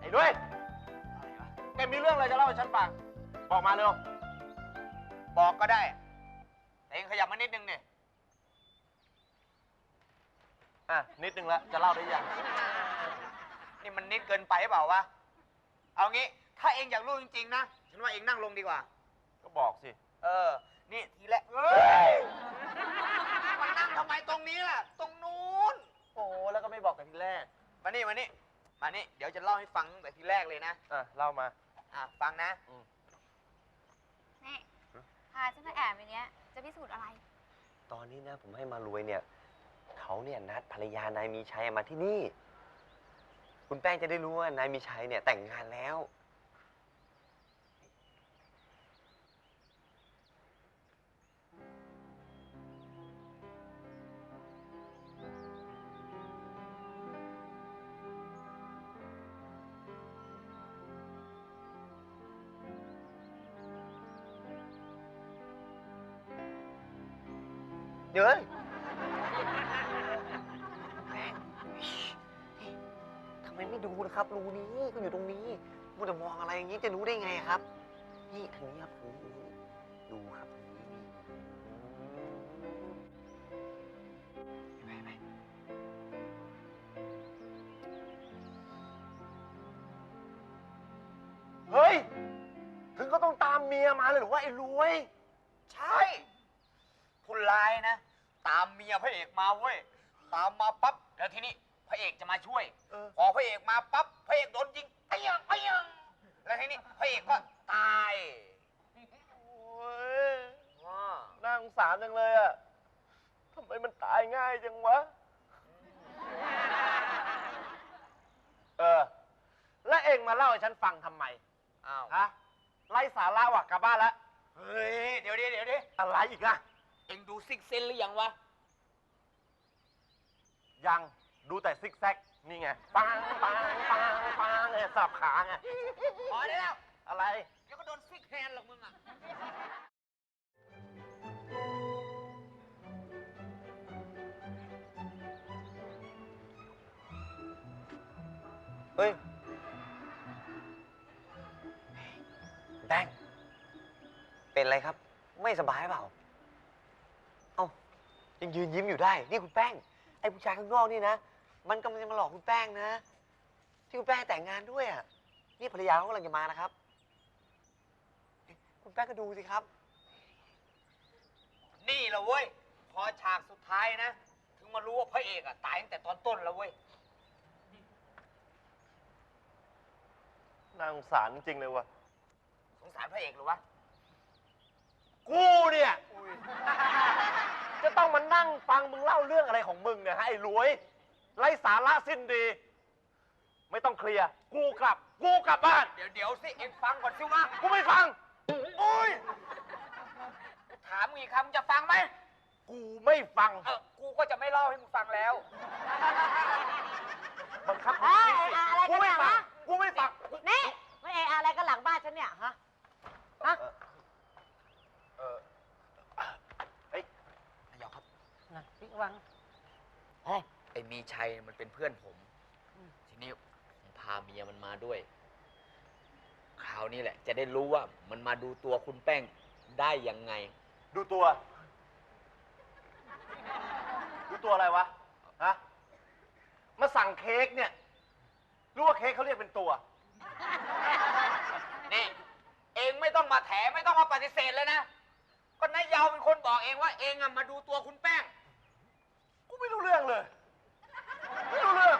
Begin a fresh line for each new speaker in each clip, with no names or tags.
ไอ้ด้วยแกมีเรื่องอะไรจะเล่าให้ฉันฟัง บอกมาเร็ว
บอกก็ได้แต่เองขยับมานิดนึงเนี่ย
อะ นิดนึงละ จะเล่าได้ยัง
นี่มันนิดเกินไปเปล่าวะ เอางี้ ถ้าเองอยากรู้จริงๆนะ ฉันว่าเองนั่งลงดีกว่า
ก็บอกสิ
เออ นี่ทีแรกเฮ้ยมันนั่งทำไมตรงนี้ล่ะ ตรงนู้น
โอ้แล้วก็ไม่บอกกันทีแรก
มานี่ มานี่ มานี่เดี๋ยวจะเล่าให้ฟังตั้งแต่ทีแรกเลยนะ
อะเล่ามา
อะฟังนะ
นี่พาฉันมาแอบในเนี้ย จะพิสูจน์อะไร
ตอนนี้นะผมให้มารวยเนี่ย เขาเนี่ยนัดภรรยานายมีชัยมาที่นี่ คุณแป้งจะได้รู้ว่านายมีชัยเนี่ยแต่งงานแล้ว
เดี๋ยวเฮ้ย
ทำไมไม่ดูนะครับรูนี้ก็อยู่ตรงนี้มัวแต่มองอะไรอย่างนี้จะรู้ได้ไงครับ นี่ทางนี้ครับนี่ดูครับทางนี้นี่เห็นไหมเห็นไหม
เฮ้ย ถึงก็ต้องตามเมียมาเลยเหรือว่าไอ้รวย
ใช่ามเมียพระเอกมาเว้ย ตามมาปั๊บแล้วทีนี้พระเอกจะมาช่วย
เออ
พอพระเอกมาปั๊บพระเอกโดนยิงเปี้ยงเปี้ยงแล้วทีนี้พระเอกก็ตาย
โอ้ย
ว้า
น่าสงสารจังเลยอะทำไมมันตายง่ายจังวะ เออ แล้วเองมาเล่าให้ฉันฟังทำไม
อ้าว
ฮะ ไล่สาระว่ะกลับบ้านแล้ว
เฮ้ยเดี๋ยวเดี๋ยวเดี๋ยวเดี๋ยว
อะไรอีกอะ
เอ็งดูซิกเซนหรือยังวะ
ยังดูแต่ซิกแซกนี่ไงปังปังปังปังเนี่ยสับขาไง
พอได้แล้ว
อะไร
เดี๋ยวก็โดนซิกแฮนด์หรอกมึงอะ
เฮ้ยแป้งเป็นอะไรครับ ไม่สบายเปล่า เอ้ายังยืนยิ้มอยู่ได้ นี่คุณแป้ง ไอ้ผู้ชายข้างนอกนี่นะ มันกำลังจะมาหลอกคุณแป้งนะ ที่คุณแป้งแต่งงานด้วยอะ นี่ภรรยาเขากำลังจะมานะครับ คุณแป้งก็ดูสิครับ
นี่แหละเว้ย พอฉากสุดท้ายนะ ถึงมารู้ว่าพระเอกอะตายตั้งแต่ตอนต้นแล้วเว้ย
น่าสงสารจริงๆเลยว่ะ
สงสารพระเอกหรือวะ
กูเนี่ย จะต้องมานั่งฟังมึงเล่าเรื่องอะไรของมึงเนี่ยฮะไอ้รวยไร้สาระสิ้นดี ไม่ต้องเคลียร์กูกลับ กูกลับบ้าน
เดี๋ยวเดี๋ยวสิ เอ็งฟังก่อนสิวะ
กูไม่ฟัง
โอ้ยถามมึงอีกคำมึงจะฟังไหม
กูไม่ฟัง
เออ กูก็จะไม่เล่าให้มึงฟังแล้ว
บังคับ
เอ้ย
กู
อะไรกัน
กูไม่
เนี่ย
ฟัง
ฮะ
กูไม่ฟัง
นี่ไม่เอะอะไรกันหลังบ้านฉันเนี่ยฮะ ฮะ
เออเฮ้ย
นายกครับ
นะพี่วังเฮ้ย
ไอ้ มีชัยมันเป็นเพื่อนผม ทีนี้ผมพาเมียมันมาด้วย คราวนี้แหละ จะได้รู้ว่ามันมาดูตัวคุณแป้งได้ยังไง
ดูตัว ดูตัวอะไรวะ ฮะ มาสั่งเค้กเนี่ย รู้ว่าเค้กเขาเรียกเป็นตัว
นี่ เองไม่ต้องมาแถไม่ต้องมาปฏิเสธเลยนะ ก็นายยาวเป็นคนบอกเองว่าเองอะมาดูตัวคุณแป้ง
กูไม่รู้เรื่องเลย ไม่รู้เรื่อง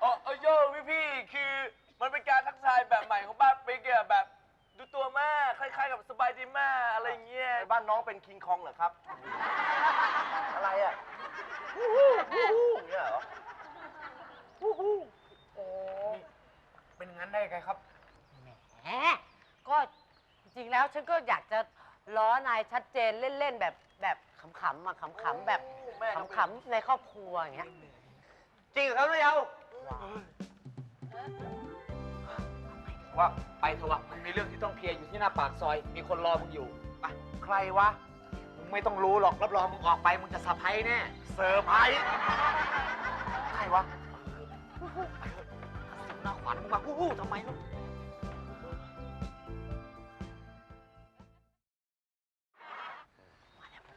เออเออโยพี่พี่ๆคือมันเป็นการทักทายแบบใหม่ของบ้านปิ๊กอะแบบ ดูตัวมากคล้ายๆกับสบายดีมากอะไรเงี้ย
ไอ้บ้านน้องเป็นคิงคองเหรอครับ อะไรอะฮู้ฮู้ฮู้ฮู้อย่างเงี้ยเหรอฮู้ฮู้
โอ้เป็นงั้นได้ไงครับ
แหมก็จริงๆแล้วฉันก็อยากจะล้อนายชัดเจนเล่นๆแบบแบบขำๆมาขำๆแบบ
แม่ทำ
ขำๆในครอบครัวอย่างเงี้ย
จริงเหรอครับนายเอา
ว่าไปเถอะวะมันมีเรื่องที่ต้องเคลียร์อยู่ที่หน้าปากซอย มีคนรอมึงอยู่ไป
ใครวะ
มึงไม่ต้องรู้หรอก รับรองมึงออกไป มึงจะสะพายแน่
เซอร์ไพรส์ ใครวะ
หน้าขวา
ฝันมึงมาฮู้ๆทำไมลูก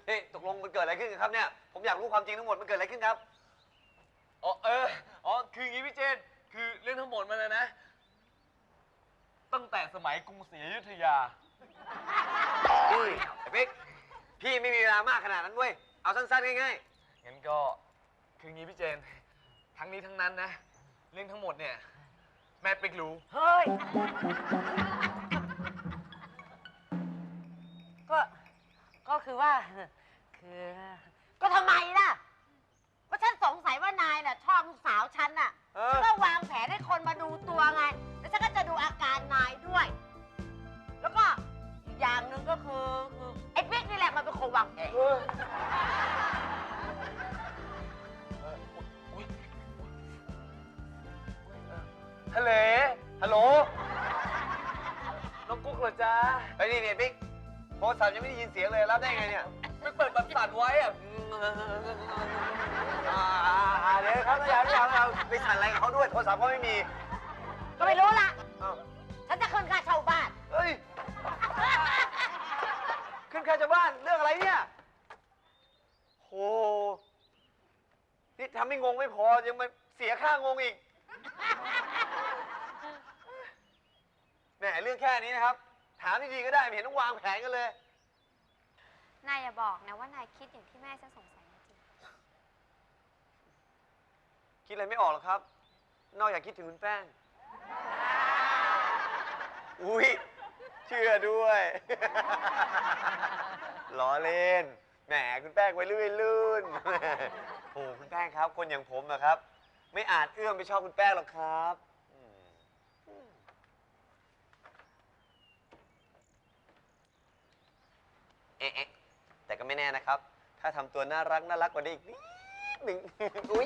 เฮ้ยตกลงมันเกิดอะไรขึ้นกันครับเนี่ย ผมอยากรู้ความจริงทั้งหมด มันเกิดอะไรขึ้นครับ
อ๋อ เออ อ๋อ คืออย่างนี้พี่เจน คือเรื่องทั้งหมดมันเลยนะ ตั้งแต่สมัยกรุงศรีอยุธยา
พี่ไอ้ปิ๊กพี่ไม่มีเวลามากขนาดนั้นเว้ย เอาสั้นๆง่าย
งั้นก็คืออย่างนี้พี่เจน ทั้งนี้ทั้งนั้นนะ เรื่องทั้งหมดเนี่ย แม่ปิ๊กรู้
เฮ้ย ก็ ก็คือว่า คือ ก็ทำไมล่ะก็ฉันสงสัยว่านายน่ะชอบลูกสาวฉันน่ะ
ๆ เออ
ฉันก็วางแผนให้คนมาดูตัวไง แล้วฉันก็จะดูอาการนายด้วย
เหรอจ๊ะ
ไอ้นี่เนี่ยปิ๊กโทรศัพท์ยังไม่ได้ยินเสียงเลยรับได้ไงเนี่ย
ไม่เปิดแบบสั่นไว้อะ
อ่าเดี๋ยวครับอย่าอย่าอย่าไปสั่นอะไรกับเขาด้วยโทรศัพท์ก็ไม่มี
ก็ไม่รู้ละ
อ้าว
ฉันจะขึ้นค่าเช่าบ้าน
เฮ้ยขึ้นค่าชาวบ้านเรื่องอะไรเนี่ยโหนี่ทำให้งงไม่พอยังมาเสียค่างงอีกแหมเรื่องแค่นี้นะครับ ถามดีๆก็ได้ไม่เห็นต้องวางแผนกันเลย
นายอย่าบอกนะว่านายคิดอย่างที่แม่ฉันสงสัยจริง
คิดอะไรไม่ออกหรอกครับ นอกจากคิดถึงคุณแป้ง อุ้ยเชื่อด้วย ล้อเล่น แหมคุณแป้งไว้ลื่นลื่นโอ้คุณแป้งครับ คนอย่างผมนะครับ ไม่อาจเอื้อมไปชอบคุณแป้งหรอกครับอืมเอ๊ะเอ๊ะแต่ก็ไม่แน่นะครับ ถ้าทำตัวน่ารักน่ารักกว่านี้อีกนิดหนึ่ง อุ้ย